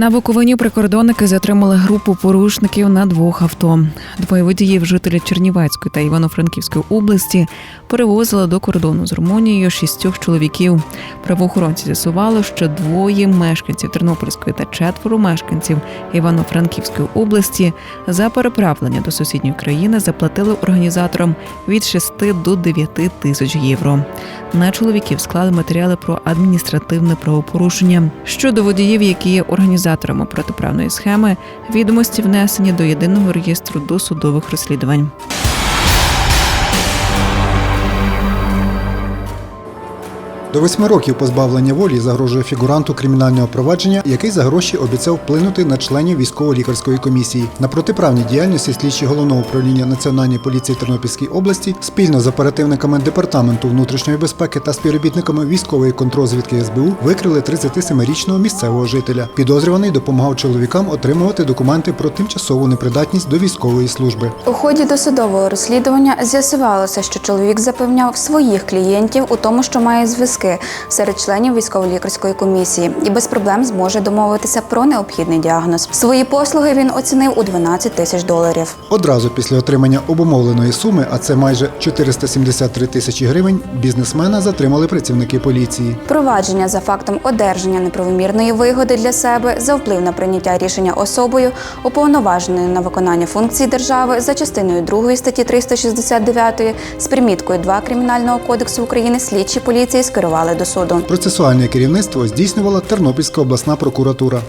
На Буковині прикордонники затримали групу порушників на двох авто. Двоє водіїв, жителі Чернівецької та Івано-Франківської області, перевозили до кордону з Румунією шістьох чоловіків. Правоохоронці з'ясували, що двоє мешканців Тернопільської та четверо мешканців Івано-Франківської області за переправлення до сусідньої країни заплатили організаторам від 6 до 9 тисяч євро. На чоловіків склали матеріали про адміністративне правопорушення. Щодо водіїв, які є організаторами протиправної схеми, відомості внесені до єдиного реєстру досудових розслідувань. До восьми років позбавлення волі загрожує фігуранту кримінального провадження, який за гроші обіцяв вплинути на членів військово-лікарської комісії. На протиправній діяльності слідчі головного управління Національної поліції Тернопільській області спільно з оперативниками департаменту внутрішньої безпеки та співробітниками військової контрозвідки СБУ викрили 37-річного місцевого жителя. Підозрюваний допомагав чоловікам отримувати документи про тимчасову непридатність до військової служби. У ході досудового розслідування з'ясувалося, що чоловік запевняв своїх клієнтів у тому, що має зв'язки серед членів військово-лікарської комісії і без проблем зможе домовитися про необхідний діагноз. Свої послуги він оцінив у 12 тисяч доларів. Одразу після отримання обумовленої суми, а це майже 473 тисячі гривень, бізнесмена затримали працівники поліції. Провадження за фактом одержання неправомірної вигоди для себе за вплив на прийняття рішення особою, уповноваженою на виконання функцій держави за частиною 2 статті 369 з приміткою 2 Кримінального кодексу України слідчі поліції скерували до суду. Процесуальне керівництво здійснювала Тернопільська обласна прокуратура.